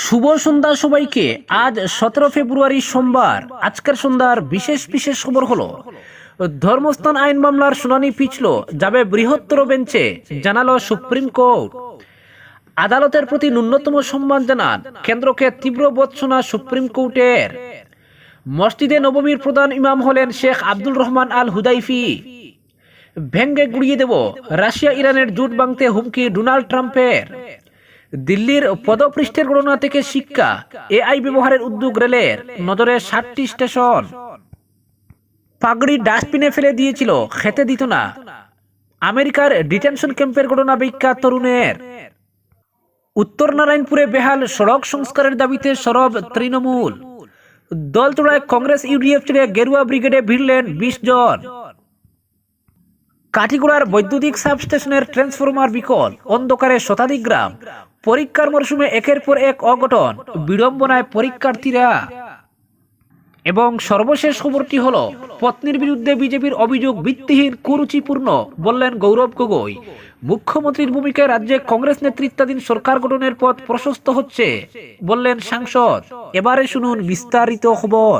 শুভ সন্ধ্যা সবাইকে। আজ সতেরো ফেব্রুয়ারি সোমবার। আজকের সন্ধ্যার বিশেষ বিশেষ খবর হলো, ধর্মস্থান আইন মামলার শুনানি পিছল যাবে বৃহত্তর বেঞ্চে, জানালো সুপ্রিম কোর্ট। আদালতের প্রতি ন্যূনতম সম্মান জানান কেন্দ্রকে তীব্র বৎসনা সুপ্রিম কোর্টের। মসজিদে নবমীর প্রধান ইমাম হলেন শেখ আব্দুল রহমান আল হুদাইফি ভেঙ্গে গুড়িয়ে দেব রাশিয়া ইরানের জুট ভাঙতে হুমকি ডোনাল্ড ট্রাম্পের। দিল্লির পদপৃষ্ঠের গণনা থেকে শিক্ষা, এআই ব্যবহারের উদ্যোগ রেলের নজরে ষাটটি স্টেশন। পাগড়ি ডাস্টবিনে ফেলে দিয়েছিল, খেতে দিত না। আমেরিকার ডিটেনশন ক্যাম্পের ঘটনা বিখ্যাত তরুণের। উত্তর নারায়ণপুরে বেহাল সড়ক সংস্কারের দাবিতে সরব তৃণমূল। দলচড়ায় কংগ্রেস ইউডিএফ ছেড়ে গেরুয়া ব্রিগেডে ভিড়লেন বিশ জন। কাঠিগোড়ার বৈদ্যুতিক সাবস্টেশনের ট্রান্সফরমার বিকল, অন্ধকারে শতাধিক গ্রাম। পরীক্ষার মরশুমে একের পর এক অঘটন, বিড়ম্বনায় পরীক্ষার্থীরা। এবং সর্বশেষ খবরটি হল, পত্নীর বিরুদ্ধে বিজেপির অভিযোগ ভিত্তিহীন, কুরুচিপূর্ণ, বললেন গৌরব গগৈ। মুখ্যমন্ত্রীর ভূমিকায় রাজ্যে কংগ্রেস নেতৃত্বাধীন সরকার গঠনের পথ প্রশস্ত হচ্ছে, বললেন সাংসদ। এবারে শুনুন বিস্তারিত খবর।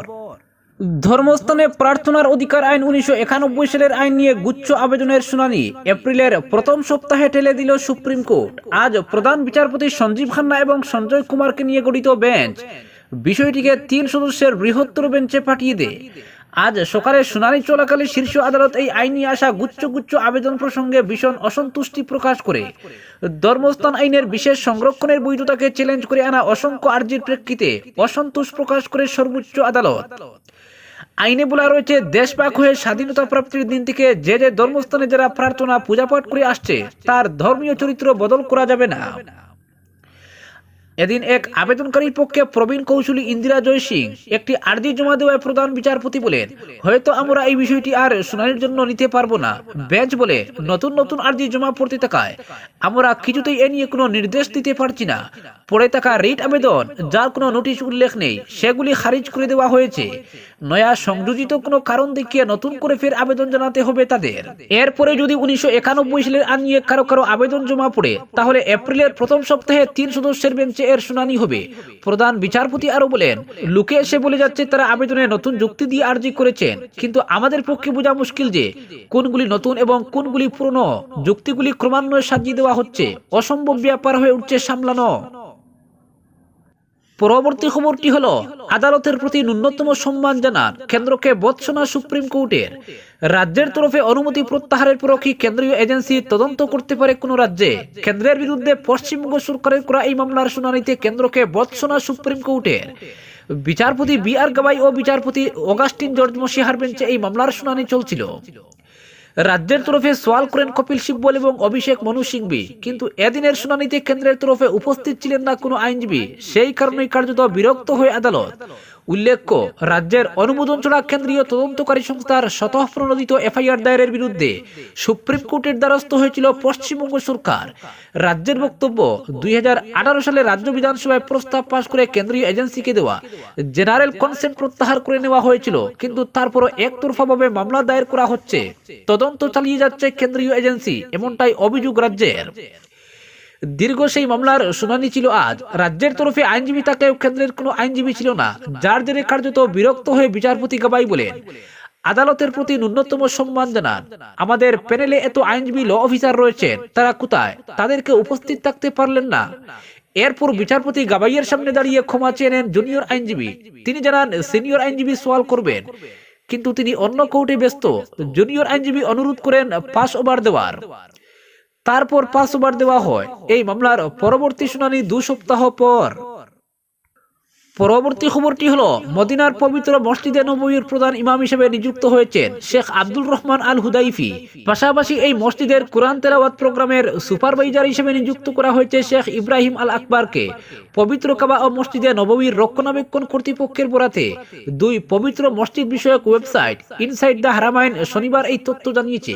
ধর্মস্থানে প্রার্থনার অধিকার আইন উনিশশো একানব্বই সালের আইন নিয়ে গুচ্ছ আবেদনের শুনানি এপ্রিলের প্রথম সপ্তাহে ঠেলে দিল সুপ্রিম কোর্ট। আজ প্রধান বিচারপতি সঞ্জীব খান্না এবং সঞ্জয় কুমারকে নিয়ে গঠিত বেঞ্চ। বিষয়টিকে তিন সদস্যের বৃহত্তর বেঞ্চে পাঠিয়ে দেয় আজ সকালে শুনানি চলাকালে শীর্ষ আদালত এই আইন আসা গুচ্ছ গুচ্ছ আবেদন প্রসঙ্গে ভীষণ অসন্তুষ্টি প্রকাশ করে। ধর্মস্থান আইনের বিশেষ সংরক্ষণের বৈধতাকে চ্যালেঞ্জ করে আনা অসংখ্য আর্জির প্রেক্ষিতে অসন্তোষ প্রকাশ করে সর্বোচ্চ আদালত। আইনে বলা রয়েছে দেশপাক হয়ে স্বাধীনতা প্রাপ্তির দিন থেকে যে যে ধর্মস্থানে যারা প্রার্থনা পূজা পাঠ করে আসছে, তার ধর্মীয় চরিত্র বদল করা যাবে না। এদিন এক আবেদনকারীর পক্ষে প্রবীণ কৌশলী ইন্দিরা জয় সিং একটি আর্জি জমা দেওয়ায় প্রধান বিচারপতি বলেন, হয়তো আমরা এই বিষয়টি আর শুনানির জন্য নিতে পারব না। বেঞ্চ বলে, নতুন নতুন আর্জি জমা পড়তে থাকায় আমরা কিছুতেই এ নিয়ে কোনো নির্দেশ দিতে পারছি না। পড়ে থাকা রিট আবেদন, যার কোনো নোটিশ উল্লেখ নেই, সেগুলি খারিজ করে দেওয়া হয়েছে। নয়া সংযোজিত কোনো কারণ দেখিয়ে নতুন করে ফের আবেদন জানাতে হবে তাদের। এরপরে যদি উনিশশো একানব্বই সালের আইন নিয়ে কারও কারও আবেদন জমা পড়ে, তাহলে এপ্রিলের প্রথম সপ্তাহে তিন সদস্যের বেঞ্চে এর শুনানি হবে। প্রধান বিচারপতি আরও বলেন, লোকে এসে বলে যাচ্ছে, তারা আবেদনে নতুন যুক্তি দিয়ে আর্জি করেছেন। কিন্তু আমাদের পক্ষে বোঝা মুশকিল যে, কোনগুলি নতুন এবং কোনগুলি পুরনো, যুক্তিগুলি ক্রমান্বয়ে সাজিয়ে দেওয়া হচ্ছে। অসম্ভব ব্যাপার হয়ে উঠছে সামলানো। পরবর্তী খবরটি হলো, আদালতের প্রতি ন্যূনতম সম্মান জানান কেন্দ্রকে বৎসনা সুপ্রিম কোর্টের। রাজ্যের তরফে অনুমতি প্রত্যাহারের পরও কি কেন্দ্রীয় এজেন্সি তদন্ত করতে পারে কোন রাজ্যে। কেন্দ্রের বিরুদ্ধে পশ্চিমবঙ্গ সরকারের করা এই মামলার শুনানিতে কেন্দ্রকে বৎসনা সুপ্রিম কোর্টের। বিচারপতি বি আর গাবাই ও বিচারপতি অগাস্টিন জর্জ মসিহার বেঞ্চে এই মামলার শুনানি চলছিল। রাজ্যের তরফে সোয়াল করেন কপিল সিব্বল এবং অভিষেক মনু সিংবি। কিন্তু এদিনের শুনানিতে কেন্দ্রের তরফে উপস্থিত ছিলেন না কোনো আইনজীবী। সেই কারণেই কার্যত বিরক্ত হয়ে আদালত। উল্লেখ্য, রাজ্যের অনুমোদন ছাড়া কেন্দ্রীয় তদন্তকারী সংস্থার স্বতঃপ্রণোদিত এফআইআর দায়েরের বিরুদ্ধে সুপ্রিম কোর্টের দ্বারস্থ হয়েছিল পশ্চিমবঙ্গ সরকার। রাজ্যের বক্তব্য, দুই হাজার আঠারো সালে রাজ্য বিধানসভায় প্রস্তাব পাশ করে কেন্দ্রীয় এজেন্সিকে দেওয়া, জেনারেল কনসেন্ট প্রত্যাহার করে নেওয়া হয়েছিল, কিন্তু তারপরও একতরফাভাবে মামলা দায়ের করা হচ্ছে। তদন্ত চালিয়ে যাচ্ছে কেন্দ্রীয় এজেন্সি, এমনটাই অভিযোগ রাজ্যের। দীর্ঘ সেই মামলার শুনানি ছিল আজ। রাজ্যের তরফে আইনজীবী থাকলেও কেন্দ্রের কোনো আইনজীবী ছিল না, যার জেরে কার্যত বিরক্ত হয়ে বিচারপতি গাবাই বলেন, আদালতের প্রতি ন্যূনতম সম্মান জানান। আমাদের প্যানেলে এত আইনজীবী ল অফিসার রয়েছেন, তারা কোথায়? তাদেরকে উপস্থিত থাকতে পারলেন না। এরপর বিচারপতি গাবাইয়ের সামনে দাঁড়িয়ে ক্ষমা চেয়ে নেন জুনিয়র আইনজীবী। তিনি জানান, সিনিয়র আইনজীবী সওয়াল করবেন। কিন্তু তিনি অন্য কোর্টে ব্যস্ত। জুনিয়র আইনজীবী অনুরোধ করেন, পাস ওভার দেওয়ার। তারপর পাঁচ ওভার দেওয়া হয়। এই মামলার পরবর্তী শুনানি দু সপ্তাহ পর। পরবর্তী খবরটি হলো, মদিনার পবিত্র মসজিদে নবীর প্রধান ইমাম হিসেবে নিযুক্ত হয়েছেন শেখ আব্দুল রহমান আল হুদাইফি পাশাপাশি এই মসজিদের কোরআন তেলাওয়াত প্রোগ্রামের সুপারভাইজার হিসেবে নিযুক্ত করা হয়েছে শেখ ইব্রাহিম আল আকবরকে পবিত্র কাবা ও মসজিদে নববীর রক্ষণাবেক্ষণ কর্তৃপক্ষের বরাতে দুই পবিত্র মসজিদ বিষয়ক ওয়েবসাইট ইনসাইড দ্য হারামাইন শনিবার এই তথ্য জানিয়েছে।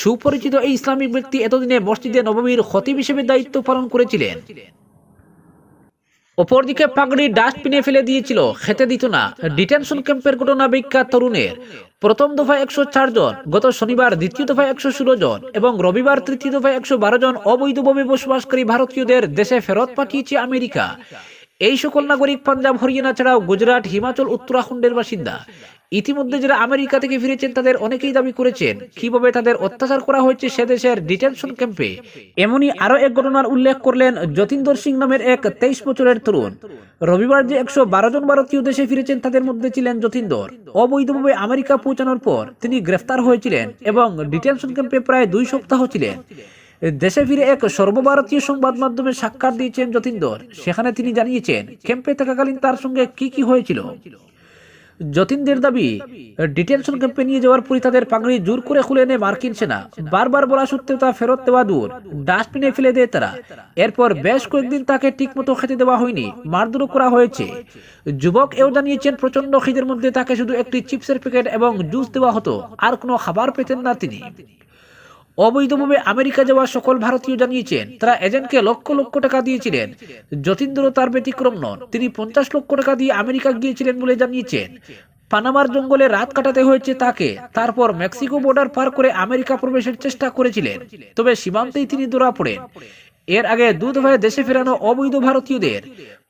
সুপরিচিত এই ইসলামিক ব্যক্তি এতদিনে মসজিদে নববীর খতিব হিসেবে দায়িত্ব পালন করেছিলেন। অপরদিকে পাগড়ি ডাস্টবিনে ফেলে দিয়েছিল, খেতে দিত না। ডিটেনশন ক্যাম্পের ঘটনা বিখ্যাত তরুণের। প্রথম দফায় একশো চার জন, গত শনিবার দ্বিতীয় দফায় একশো ষোলো জন এবং রবিবার তৃতীয় দফায় একশো বারো জন অবৈধভাবে বসবাসকারী ভারতীয়দের দেশে ফেরত পাঠিয়েছে আমেরিকা। এই সকল নাগরিক পাঞ্জাব, হরিয়ানা ছাড়াও গুজরাট, হিমাচল, উত্তরাখণ্ডের বাসিন্দা। ইতিমধ্যে যারা আমেরিকা থেকে ফিরেছেন, তাদের অনেকেই দাবি করেছেন, কীভাবে তাদের অত্যাচার করা হয়েছে সে দেশের ডিটেনশন ক্যাম্পে। এমনই আরও এক ঘটনার উল্লেখ করলেন যতীন্দর সিং নামের এক তেইশ বছরের তরুণ। রবিবার যে একশো বারো জন ভারতীয় দেশে ফিরেছেন, তাদের মধ্যে ছিলেন যতীন্দর। অবৈধভাবে আমেরিকা পৌঁছানোর পর তিনি গ্রেফতার হয়েছিলেন এবং ডিটেনশন ক্যাম্পে প্রায় দুই সপ্তাহ ছিলেন। দেশে ফিরে এক সর্বভারতীয় সংবাদ মাধ্যমে সাক্ষাৎ দিয়েছেন যতীন্দর সেখানে তিনি জানিয়েছেন, ক্যাম্পে থাকাকালীন তার সঙ্গে কি কি হয়েছিল? যতীনদের দাবি, ডিটেনশন ক্যাম্পে নিয়ে যাওয়ার পরই তাদের পাগড়ি জোর করে খুলে এনে মার্কিন সেনা। বারবার বলা সত্ত্বেও তা ফেরত দেওয়া দূর। ডাস্টবিনে ফেলে দেয় তারা। এরপর বেশ কয়েকদিন তাকে ঠিকমতো খেতে দেওয়া হয়নি, মারধরও করা হয়েছে। যুবক এও জানিয়েছেন প্রচণ্ড খিদের মধ্যে তাকে শুধু একটি চিপসের প্যাকেট এবং জুস দেওয়া হতো। আর কোনো খাবার পেতেন না তিনি। অবৈধভাবে আমেরিকা যাওয়া সকল ভারতীয় জানিয়েছেন। তারা এজেন্টকে লক্ষ লক্ষ টাকা দিয়েছিলেন। যতীন্দ্র তার ব্যতিক্রম নন। তিনি পঞ্চাশ লক্ষ টাকা দিয়ে আমেরিকা গিয়েছিলেন বলে জানিয়েছেন। পানামার জঙ্গলে রাত কাটাতে হয়েছে তাকে। তারপর মেক্সিকো বর্ডার পার করে আমেরিকা প্রবেশের চেষ্টা করেছিলেন। তবে সীমান্তেই তিনি ধরা পড়েন। এর আগে দু দফায় দেশে ফেরানো অবৈধ ভারতীয়দের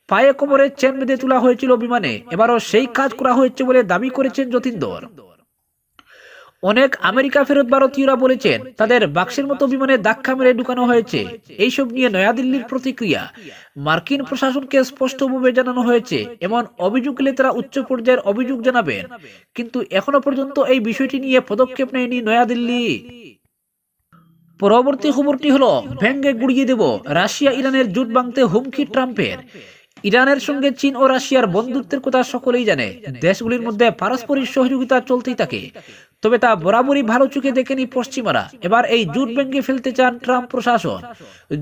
পায়ে কোমরে চেন বেঁধে তোলা হয়েছিল বিমানে। এবারও সেই কাজ করা হয়েছে বলে দাবি করেছেন যতীন্দর। অনেক আমেরিকা ফেরত ভারতীয়রা বলেছেন, তাদের বাক্সের মতো বিমানে ধাক্কা মেরে ঢুকানো হয়েছে। এইসব নিয়ে নয়াদিল্লির প্রতিক্রিয়া। মার্কিন প্রশাসনকে স্পষ্টভাবে জানানো হয়েছে, এমন অভিযোগ এলে তারা উচ্চ পর্যায়ের অভিযোগ জানাবেন। কিন্তু এখনও পর্যন্ত এই বিষয়টি নিয়ে পদক্ষেপ নেয়নি নয়াদিল্লি। পরবর্তী খবরটি হলো, ভেঙ্গে গুড়িয়ে দেব রাশিয়া ইরানের জুট ভাঙতে হুমকি ট্রাম্পের। ইরানের সঙ্গে চীন ও রাশিয়ার বন্ধুত্বের কথা সকলেই জানে, দেশগুলির মধ্যে পারস্পরিক সহযোগিতা চলতেই থাকে। তবে তা বরাবরই ভালো চোখে দেখেনি পশ্চিমারা। এবার এই জুট ভেঙ্গে ফেলতে চান ট্রাম্প প্রশাসন।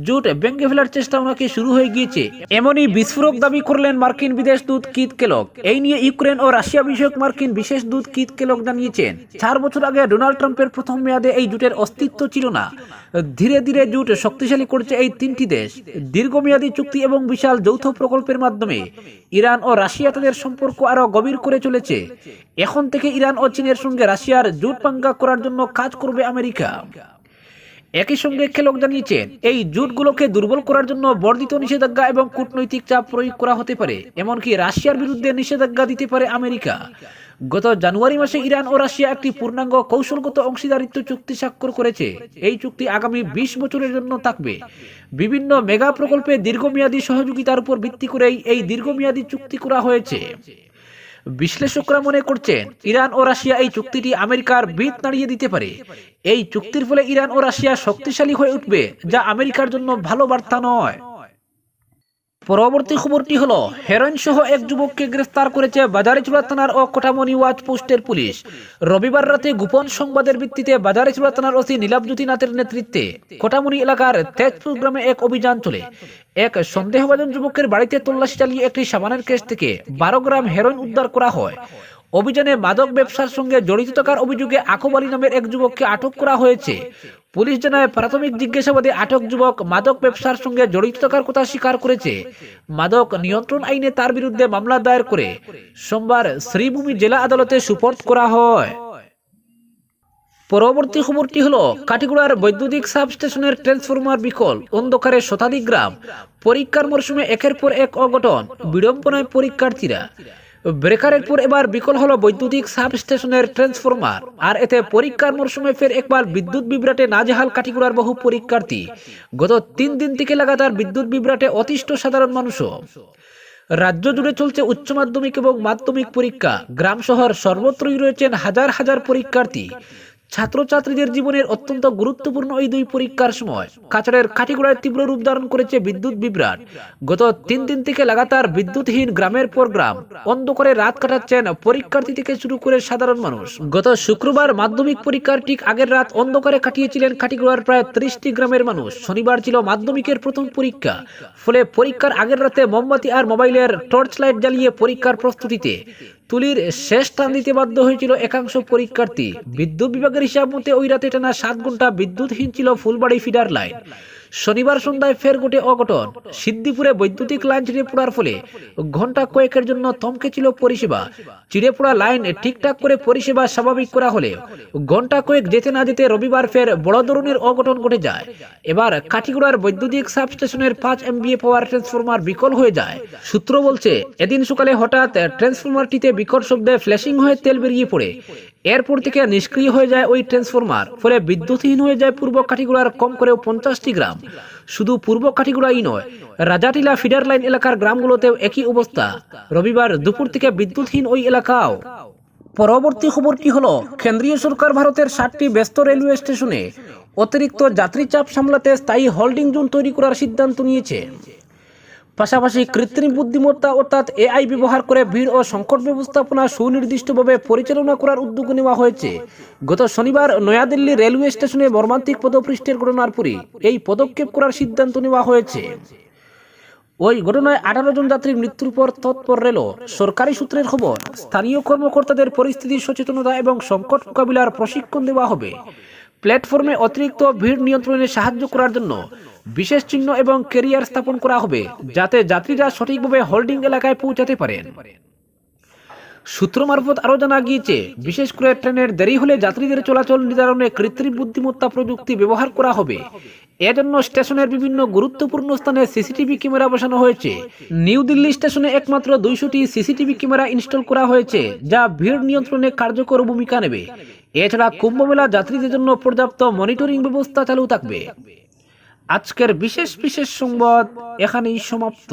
জুট ভেঙ্গে ফেলার চেষ্টা ওনাকে শুরু হয়ে গিয়েছে। এমনই বিস্ফোরক দাবি করলেন মার্কিন বিদেশ দূত কিত কেলক এই নিয়ে ইউক্রেন ও রাশিয়া বিষয়ক মার্কিন বিশেষ দূত কিত কেলক জানিয়েছেন, চার বছর আগে ডোনাল্ড ট্রাম্পের প্রথম মেয়াদে এই জুটের অস্তিত্ব ছিল না। ধীরে ধীরে জুট শক্তিশালী করছে এই তিনটি দেশ। দীর্ঘমেয়াদী চুক্তি এবং বিশাল যৌথ প্রকল্পের মাধ্যমে ইরান ও রাশিয়া তাদের সম্পর্ক আরও গভীর করে চলেছে। এখন থেকে ইরান ও চীনের সঙ্গে রাশিয়ার জুট পাঙ্গা করার জন্য কাজ করবে আমেরিকা। একই সঙ্গে খেলক জানিয়েছেন এই জুটগুলোকে দুর্বল করার জন্য বর্ধিত নিষেধাজ্ঞা এবং কূটনৈতিক চাপ প্রয়োগ করা হতে পারে, এমনকি রাশিয়ার বিরুদ্ধে নিষেধাজ্ঞা দিতে পারে আমেরিকা। গত জানুয়ারি মাসে ইরান ও রাশিয়া একটি পূর্ণাঙ্গ কৌশলগত অংশীদারিত্ব চুক্তি স্বাক্ষর করেছে। এই চুক্তি আগামী বিশ বছরের জন্য থাকবে। বিভিন্ন মেগা প্রকল্পে দীর্ঘমেয়াদী সহযোগিতার উপর ভিত্তি করেই এই দীর্ঘমেয়াদী চুক্তি করা হয়েছে। বিশ্লেষকরা মনে করছেন, ইরান ও রাশিয়া এই চুক্তিটি আমেরিকার ভিত নাড়িয়ে দিতে পারে। এই চুক্তির ফলে ইরান ও রাশিয়া শক্তিশালী হয়ে উঠবে, যা আমেরিকার জন্য ভালো বার্তা নয়। পরবর্তী খবরটি হলো হেরোইন সহ এক যুবককে গ্রেফতার করেছে বাজারিচুড়া থানার ও কোটামনি ওয়াচ পোস্টের পুলিশ। রবিবার রাতে গোপন সংবাদের ভিত্তিতে বাজারিচুড়া থানার ওসি নীলাবজ্যোতি নাথের নেতৃত্বে কোটামনি এলাকার তেজপুর গ্রামে এক অভিযান চলে। এক সন্দেহভাজন যুবকের বাড়িতে তল্লাশি চালিয়ে একটি সাবানের কেস থেকে বারো গ্রাম হেরোইন উদ্ধার করা হয়। অভিযানে মাদক ব্যবসার সঙ্গে জড়িত থাকার অভিযোগে আকুব আলী নামের এক যুবককে আটক করা হয়েছে। পুলিশ জানায়, প্রাথমিক জিজ্ঞাসাবাদে আটক যুবক মাদক ব্যবসার সঙ্গে জড়িত থাকার কথা স্বীকার করেছে। মাদক নিয়ন্ত্রণ আইনে তার বিরুদ্ধে মামলা দায়ের করে সোমবার শ্রীভূমি জেলা আদালতে সুপর্দ করা হয়। পরবর্তী খবরটি হলো কাটিগুড়ার বৈদ্যুতিক সাবস্টেশনের ট্রান্সফরমার বিকল, অন্ধকারে শতাধিক গ্রাম। পরীক্ষার মরশুমে একের পর এক অঘটন, বিড়ম্বনায় পরীক্ষার্থীরা। ব্রেকারের পর এবার বিকল হলো বৈদ্যুতিক সাবস্টেশনের ট্রান্সফরমার। আর এতে পরীক্ষার মরশুমে ফের একবার বিদ্যুৎ বিভ্রাটে নাজেহাল কাটিগুড়ার বহু পরীক্ষার্থী। গত তিন দিন থেকে লাগাতার বিদ্যুৎ বিভ্রাটে অতিষ্ঠ সাধারণ মানুষও। রাজ্য জুড়ে চলছে উচ্চ মাধ্যমিক এবং মাধ্যমিক পরীক্ষা। গ্রাম শহর সর্বত্রই রয়েছেন হাজার হাজার পরীক্ষার্থী। ছাত্রছাত্রীদের জীবনের অত্যন্ত গুরুত্বপূর্ণ এই দুই পরীক্ষার সময় কাছাড়ের কাঠিগোড়ায় তীব্র রূপ ধারণ করেছে বিদ্যুৎ বিভ্রাট। গত তিন দিন থেকে লাগাতার বিদ্যুৎহীন গ্রামের পর গ্রাম অন্ধকারে রাত কাটাচ্ছেন পরীক্ষার্থী থেকে শুরু করে সাধারণ মানুষ। গত শুক্রবার মাধ্যমিক পরীক্ষার ঠিক আগের রাত অন্ধকারে কাটিয়েছিলেন কাঠিগোড়ার প্রায় ত্রিশটি গ্রামের মানুষ। শনিবার ছিল মাধ্যমিকের প্রথম পরীক্ষা। ফলে পরীক্ষার আগের রাতে মোমবাতি আর মোবাইলের টর্চ লাইট জ্বালিয়ে পরীক্ষার প্রস্তুতিতে তুলির শেষ টান দিতে বাধ্য হয়েছিল একাংশ পরীক্ষার্থী। বিদ্যুৎ বিভাগের হিসাব মতে ওই রাতে টানা সাত ঘণ্টা বিদ্যুৎহীন ছিল ফুলবাড়ি ফিডার লাইন। শনিবার সন্ধ্যায় ফের গোটে অঘটন। সিদ্দিপুরে বৈদ্যুতিক লাইন ছিঁড়ে পড়ার ফলে ঘণ্টা কয়েকের জন্য থমকে ছিল পরিষেবা। চিড়ে পড়া লাইন ঠিকঠাক করে পরিষেবা স্বাভাবিক করা হলে ঘণ্টা কয়েক যেতে না যেতে রবিবার ফের বড় ধরনের অঘটন ঘটে যায়। এবার কাঠিগুড়ার বৈদ্যুতিক সাবস্টেশনের পাঁচ এমবিএ পাওয়ার ট্রান্সফরমার বিকল হয়ে যায়। সূত্র বলছে, এদিন সকালে হঠাৎ ট্রান্সফরমারটিতে বিকট শব্দে ফ্ল্যাশিং হয়ে তেল বেরিয়ে পড়ে। এরপর থেকে নিষ্ক্রিয় হয়ে যায় ওই ট্রান্সফরমার, ফলে বিদ্যুৎহীন হয়ে যায় পূর্ব কাঠিগুড়ার কম করেও পঞ্চাশটি গ্রাম। শুধু পূর্ব কাঠিগুড়াই নয়, রাজাটিলা ফিডার লাইন এলাকার গ্রামগুলোতেও একই অবস্থা। রবিবার দুপুর থেকে বিদ্যুৎহীন ওই এলাকাও। পরবর্তী খবর কি হলো, কেন্দ্রীয় সরকার ভারতের ষাটটি ব্যস্ত রেলওয়ে স্টেশনে অতিরিক্ত যাত্রী চাপ সামলাতে স্থায়ী হোল্ডিং জোন তৈরি করার সিদ্ধান্ত নিয়েছে। পাশাপাশি কৃত্রিম বুদ্ধিমত্তা অর্থাৎ এআই ব্যবহার করে ভিড় ও সংকট ব্যবস্থাপনা সুনির্দিষ্টভাবে পরিচালনা করার উদ্যোগ নেওয়া হয়েছে। গত শনিবার নয়াদিল্লি রেলওয়ে স্টেশনে মর্মান্তিক পদপৃষ্ঠের ঘটনার পরই এই পদক্ষেপ করার সিদ্ধান্ত নেওয়া হয়েছে। ওই ঘটনায় আঠারো জন যাত্রীর মৃত্যুর পর তৎপর রেল সরকারি সূত্রের খবর, স্থানীয় কর্মকর্তাদের পরিস্থিতি সচেতনতা এবং সংকট মোকাবিলার প্রশিক্ষণ দেওয়া হবে। প্ল্যাটফর্মে অতিরিক্ত ভিড় নিয়ন্ত্রণে সাহায্য করার জন্য বিশেষ চিহ্ন এবং কেরিয়ার স্থাপন করা হবে, যাতে যাত্রীরা সঠিকভাবে হোল্ডিং এলাকায় পৌঁছাতে পারেন। সূত্র মারফত আরও জানা গিয়েছে, বিশেষ করে ট্রেনের দেরি হলে যাত্রীদের চলাচল নির্ধারণে কৃত্রিম বুদ্ধিমত্তা প্রযুক্তি ব্যবহার করা হবে। এজন্য স্টেশনের বিভিন্ন গুরুত্বপূর্ণ স্থানে সিসিটিভি ক্যামেরা বসানো হয়েছে। নিউ দিল্লি স্টেশনে একমাত্র দুইশোটি সিসিটিভি ক্যামেরা ইনস্টল করা হয়েছে, যা ভিড় নিয়ন্ত্রণে কার্যকর ভূমিকা নেবে। এছাড়া কুম্ভমেলা যাত্রীদের জন্য পর্যাপ্ত মনিটরিং ব্যবস্থা চালু থাকবে। আজকের বিশেষ বিশেষ সংবাদ এখানেই সমাপ্ত।